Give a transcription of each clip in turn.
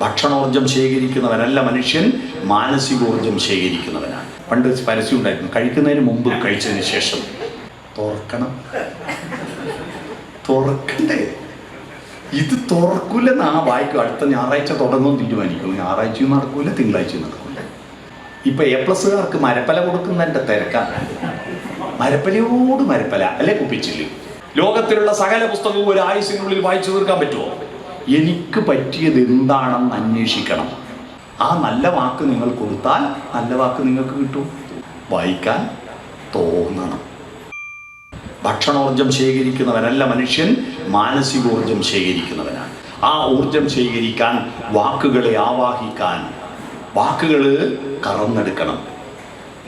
ഭക്ഷണോർജം ശേഖരിക്കുന്നവനല്ല മനുഷ്യൻ മാനസികോർജം ശേഖരിക്കുന്നവനാണ്. പണ്ട് പരസ്യം ഉണ്ടായിരുന്നു. കഴിക്കുന്നതിന് മുമ്പ് കഴിച്ചതിന് ശേഷം. തുറക്കണം തുറക്കണ്ടേ ഇത് തുറക്കൂലെന്ന് ആ വായിക്കും അടുത്ത ഞായറാഴ്ച തുടങ്ങും തീരുമാനിക്കും. ഞായറാഴ്ചയും നടക്കൂല തിങ്കളാഴ്ചയും നടക്കൂല. ഇപ്പൊ എ പ്ലസ്സുകാർക്ക് മരപ്പല കൊടുക്കുന്നതിന്റെ തിരക്കാണ്. മരപ്പലയോട് മരപ്പല. അല്ലേ കുപ്പിച്ചില്ല ലോകത്തിലുള്ള സകല പുസ്തകവും ഒരു ആയുസിനുള്ളിൽ വായിച്ചു തീർക്കാൻ പറ്റുമോ? എനിക്ക് പറ്റിയത് എന്താണെന്ന് അന്വേഷിക്കണം. ആ നല്ല വാക്ക് നിങ്ങൾ കൊടുത്താൽ നല്ല വാക്ക് നിങ്ങൾക്ക് കിട്ടും. വായിക്കാൻ തോന്നണം. ഭക്ഷണോർജം ശേഖരിക്കുന്നവനല്ല മനുഷ്യൻ മാനസികോർജം ശേഖരിക്കുന്നവനാണ്. ആ ഊർജം ശേഖരിക്കാൻ വാക്കുകളെ ആവാഹിക്കാൻ വാക്കുകൾ കറന്നെടുക്കണം.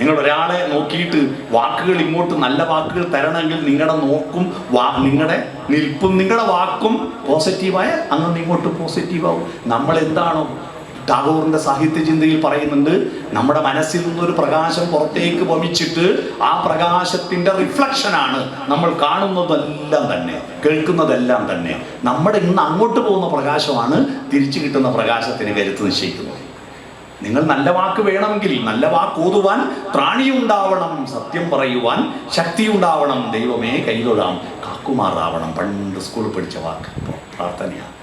നിങ്ങൾ ഒരാളെ നോക്കിയിട്ട് വാക്കുകൾ ഇങ്ങോട്ട് നല്ല വാക്കുകൾ തരണമെങ്കിൽ നിങ്ങളുടെ നോക്കും വാ നിങ്ങളുടെ നിൽപ്പും നിങ്ങളുടെ വാക്കും പോസിറ്റീവായ അങ്ങനെ ഇങ്ങോട്ട് പോസിറ്റീവാവും. നമ്മൾ എന്താണോ ടാഗോറിന്റെ സാഹിത്യ ചിന്തയിൽ പറയുന്നുണ്ട് നമ്മുടെ മനസ്സിൽ നിന്നൊരു പ്രകാശം പുറത്തേക്ക് വമിച്ചിട്ട് ആ പ്രകാശത്തിന്റെ റിഫ്ലക്ഷനാണ് നമ്മൾ കാണുന്നതെല്ലാം തന്നെ കേൾക്കുന്നതെല്ലാം തന്നെ. നമ്മുടെ ഇന്ന് അങ്ങോട്ട് പോകുന്ന പ്രകാശമാണ് തിരിച്ചു കിട്ടുന്ന പ്രകാശത്തിന് കരുത്ത് നിശ്ചയിക്കുന്നത്. നിങ്ങൾ നല്ല വാക്ക് വേണമെങ്കിൽ നല്ല വാക്ക് ഓതുവാൻ ത്രാണിയുണ്ടാവണം സത്യം പറയുവാൻ ശക്തിയുണ്ടാവണം ദൈവമേ കൈതൊഴാം കാക്കുമാറാവണം. പണ്ട് സ്കൂളിൽ പഠിച്ച വാക്ക് പ്രാർത്ഥനയാണ്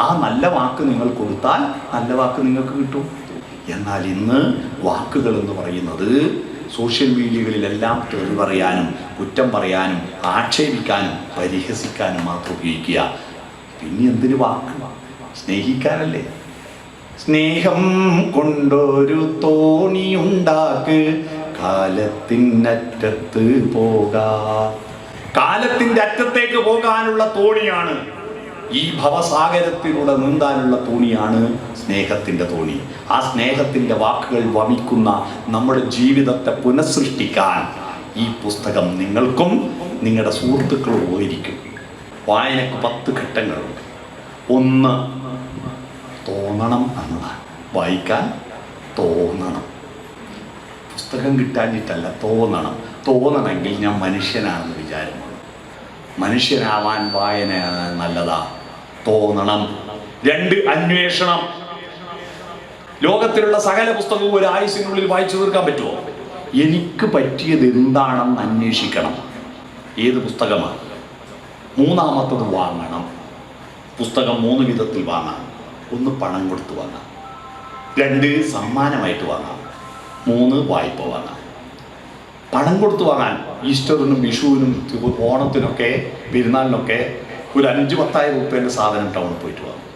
ആ നല്ല വാക്ക് നിങ്ങൾ കൊടുത്താൽ നല്ല വാക്ക് നിങ്ങൾക്ക് കിട്ടും. എന്നാൽ ഇന്ന് വാക്കുകൾ എന്ന് പറയുന്നത് സോഷ്യൽ മീഡിയകളിലെല്ലാം തെറി പറയാനും കുറ്റം പറയാനും ആക്ഷേപിക്കാനും പരിഹസിക്കാനും മാത്രം ഉപയോഗിക്കുക. പിന്നെ എന്തിനു വാക്ക്? സ്നേഹിക്കാനല്ലേ? സ്നേഹം കൊണ്ടൊരു തോണിയുണ്ടാക്ക് കാലത്തിനറ്റത്ത് പോകാ. കാലത്തിന്റെ അറ്റത്തേക്ക് പോകാനുള്ള തോണിയാണ്. ഈ ഭവസാഗരത്തിലൂടെ നീന്താനുള്ള തോണിയാണ് സ്നേഹത്തിന്റെ തോണി. ആ സ്നേഹത്തിന്റെ വാക്കുകൾ വമിക്കുന്ന നമ്മുടെ ജീവിതത്തെ പുനഃസൃഷ്ടിക്കാൻ ഈ പുസ്തകം നിങ്ങൾക്കും നിങ്ങളുടെ സുഹൃത്തുക്കളും ഉപകരിക്കും. വായനക്ക് പത്ത് ഘട്ടങ്ങളുണ്ട്. ഒന്ന് തോന്നണം എന്നതാണ്. വായിക്കാൻ തോന്നണം. പുസ്തകം കിട്ടാഞ്ഞിട്ടല്ല തോന്നണം. തോന്നണമെങ്കിൽ ഞാൻ മനുഷ്യനാണെന്ന് വിചാരമാണ്. മനുഷ്യനാവാൻ വായന നല്ലതാ. തോന്നണം. രണ്ട് അന്വേഷണം. ലോകത്തിലുള്ള സകല പുസ്തകവും ഒരു ആയുസിനുള്ളിൽ വായിച്ചു തീർക്കാൻ പറ്റുമോ? എനിക്ക് പറ്റിയത് എന്താണെന്ന് അന്വേഷിക്കണം. ഏത് പുസ്തകമാണ്? മൂന്നാമത്തത് വാങ്ങണം. പുസ്തകം മൂന്ന് വിധത്തിൽ വാങ്ങാം ഒന്ന് പണം കൊടുത്ത് വാങ്ങാം. രണ്ട് സമ്മാനമായിട്ട് വാങ്ങാം. മൂന്ന് വായ്പ വാങ്ങാം. പണം കൊടുത്ത് വാങ്ങാൻ ഈസ്റ്ററിനും വിഷുവിനും ഓണത്തിനൊക്കെ പെരുന്നാളിനൊക്കെ ഒരു അഞ്ച് പത്തായിരം റുപ്യേന്റെ സാധനം ടൗണിൽ പോയിട്ട് വാങ്ങും.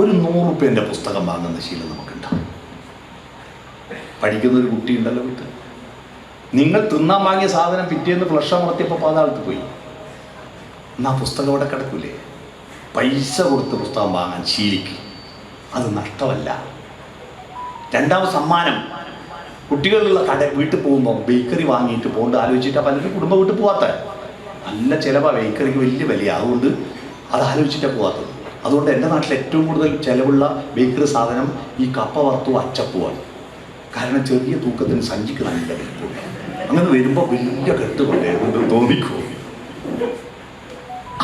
ഒരു നൂറ് റുപ്യേന്റെ പുസ്തകം വാങ്ങുന്ന ശീലം നമുക്കുണ്ടാവും പഠിക്കുന്ന ഒരു കുട്ടി ഉണ്ടല്ലോ വീട്ടിൽ. നിങ്ങൾ തിന്നാൻ വാങ്ങിയ സാധനം പിറ്റേന്ന് ഫ്ലഷ് അമർത്തിയപ്പോൾ പാതാളത്ത് പോയി. എന്നാ പുസ്തകം അവിടെ കിടക്കൂലേ? പൈസ കൊടുത്ത് പുസ്തകം വാങ്ങാൻ ശീലിക്കും. അത് നഷ്ടമല്ല. രണ്ടാമത് സമ്മാനം. കുട്ടികളുള്ള കട വീട്ടിൽ പോകുമ്പോൾ ബേക്കറി വാങ്ങിയിട്ട് പോകേണ്ട ആലോചിച്ചിട്ട് പലരും കുടുംബം വീട്ടിൽ പോകാത്ത നല്ല ചിലവാണ് ബേക്കറിക്ക് വലിയ വില അതുകൊണ്ട് അത് ആലോചിച്ചിട്ടാണ് പോകാത്തത് അതുകൊണ്ട് എന്റെ നാട്ടിൽ ഏറ്റവും കൂടുതൽ ചിലവുള്ള ബേക്കറി സാധനം ഈ കപ്പ വറുത്തും അച്ചപ്പുമാണ്. കാരണം ചെറിയ തൂക്കത്തിന് സഞ്ചിക്ക് നല്ല അങ്ങനെ വരുമ്പോൾ വലിയ കെട്ടുകൊണ്ടേ കൊണ്ടേ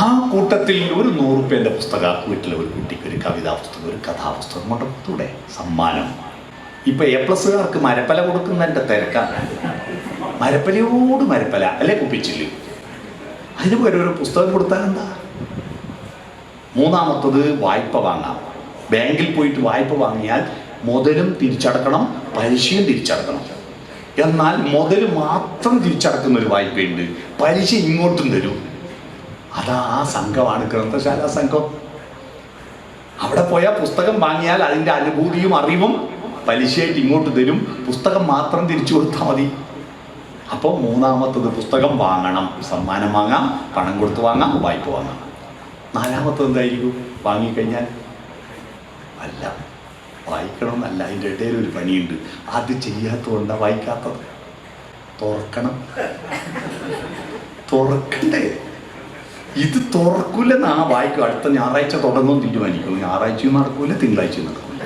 ആ കൂട്ടത്തിൽ ഒരു നൂറുപ്യന്റെ പുസ്തകം വീട്ടിലെ ഒരു കുട്ടിക്ക് ഒരു കവിതാ പുസ്തകം ഒരു കഥാപുസ്തകം കൊണ്ട് സമ്മാനം. ഇപ്പം എ പ്ലസ്സുകാർക്ക് മരപ്പല കൊടുക്കുന്നതിന്റെ തിരക്കാണ്. മരപ്പലയോട് മരപ്പല അല്ലേ കുപ്പിച്ചില്ല അതിന് പകരം ഒരു പുസ്തകം കൊടുത്താൽ എന്താ? മൂന്നാമത്തത് വായ്പ വാങ്ങാം. ബാങ്കിൽ പോയിട്ട് വായ്പ വാങ്ങിയാൽ മുതലും തിരിച്ചടക്കണം പലിശയും തിരിച്ചടക്കണം. എന്നാൽ മുതൽ മാത്രം തിരിച്ചടക്കുന്ന ഒരു വായ്പയുണ്ട്. പലിശ ഇങ്ങോട്ടും തരും. അതാ ആ സംഘമാണ് ഗ്രന്ഥശാല സംഘം. അവിടെ പോയാൽ പുസ്തകം വാങ്ങിയാൽ അതിന്റെ അനുഭൂതിയും അറിവും പലിശയായിട്ട് ഇങ്ങോട്ട് തരും. പുസ്തകം മാത്രം തിരിച്ചു കൊടുത്താൽ മതി. അപ്പോൾ മൂന്നാമത്തത് പുസ്തകം വാങ്ങണം. സമ്മാനം വാങ്ങാം പണം കൊടുത്ത് വാങ്ങാം വായ്പ വാങ്ങാം. നാലാമത്തത് എന്തായിരിക്കും? വാങ്ങിക്കഴിഞ്ഞാൽ? അല്ല വായിക്കണം എന്നല്ല അതിന്റെ ഇടയിൽ ഒരു പണിയുണ്ട്. അത് ചെയ്യാത്തതുകൊണ്ടാണ് വായിക്കാത്തത്. തുറക്കണം. തുറക്കണ്ടേ? ഇത് തുറക്കൂലെന്ന് ആ വായിക്കും അടുത്ത ഞായറാഴ്ച തുടങ്ങും തീരുമാനിക്കും. ഞായറാഴ്ചയും നടക്കൂല തിങ്കളാഴ്ചയും നടക്കൂല.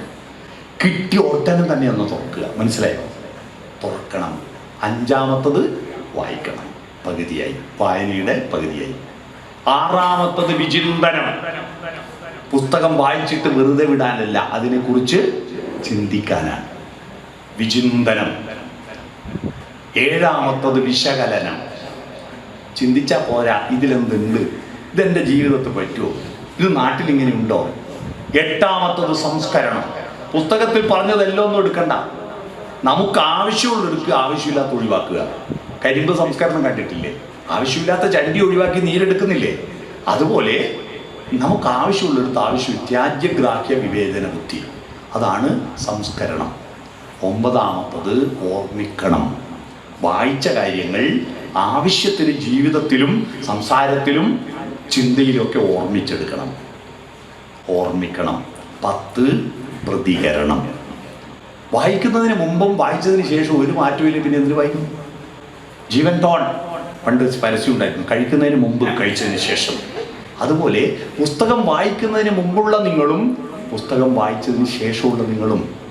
കിട്ടി ഒട്ടനം തന്നെ ഒന്ന് തുറക്കുക. മനസ്സിലായോ? തുറക്കണം. അഞ്ചാമത്തത് വായിക്കണം. പകുതിയായി. വായനയുടെ പകുതിയായി. ആറാമത്തത് വിചിന്തനം. പുസ്തകം വായിച്ചിട്ട് വെറുതെ വിടാനല്ല അതിനെക്കുറിച്ച് ചിന്തിക്കാനാണ്. വിചിന്തനം. ഏഴാമത്തത് വിശകലനം. ചിന്തിച്ചാൽ പോരാ ഇതിലെന്തുണ്ട്? ഇതെന്റെ ജീവിതത്തിൽ പറ്റുമോ ഇത് നാട്ടിൽ ഇങ്ങനെ ഉണ്ടോ? എട്ടാമത്തത് സംസ്കരണം. പുസ്തകത്തിൽ പറഞ്ഞതെല്ലാം ഒന്നും എടുക്കണ്ട. നമുക്ക് ആവശ്യമുള്ള എടുക്കുക ആവശ്യമില്ലാത്ത ഒഴിവാക്കുക. കരിമ്പ് സംസ്കരണം കണ്ടിട്ടില്ലേ? ആവശ്യമില്ലാത്ത ചണ്ടി ഒഴിവാക്കി നീരെടുക്കുന്നില്ലേ? അതുപോലെ നമുക്ക് ആവശ്യമുള്ളെടുത്ത് ആവശ്യം ത്യാജ്യഗ്രാഹ്യ വിവേചന ബുദ്ധി. അതാണ് സംസ്കരണം. ഒമ്പതാമത്തത് ഓർമ്മിക്കണം. വായിച്ച കാര്യങ്ങൾ ആവശ്യത്തിന് ജീവിതത്തിലും സംസാരത്തിലും ചിന്തയിലൊക്കെ ഓർമ്മിച്ചെടുക്കണം. ഓർമ്മിക്കണം. പത്ത് പ്രതികരണം. വായിക്കുന്നതിന് മുമ്പും വായിച്ചതിന് ശേഷം ഒരു മാറ്റമില്ല പിന്നെ എന്തിനു വായിക്കും? ജീവൻ തോൺ. പണ്ട് പരസ്യം ഉണ്ടായിരുന്നു. കഴിക്കുന്നതിന് മുമ്പ് കഴിച്ചതിന് ശേഷം. അതുപോലെ പുസ്തകം വായിക്കുന്നതിന് മുമ്പുള്ള നിങ്ങളും പുസ്തകം വായിച്ചതിന് ശേഷമുള്ള നിങ്ങളും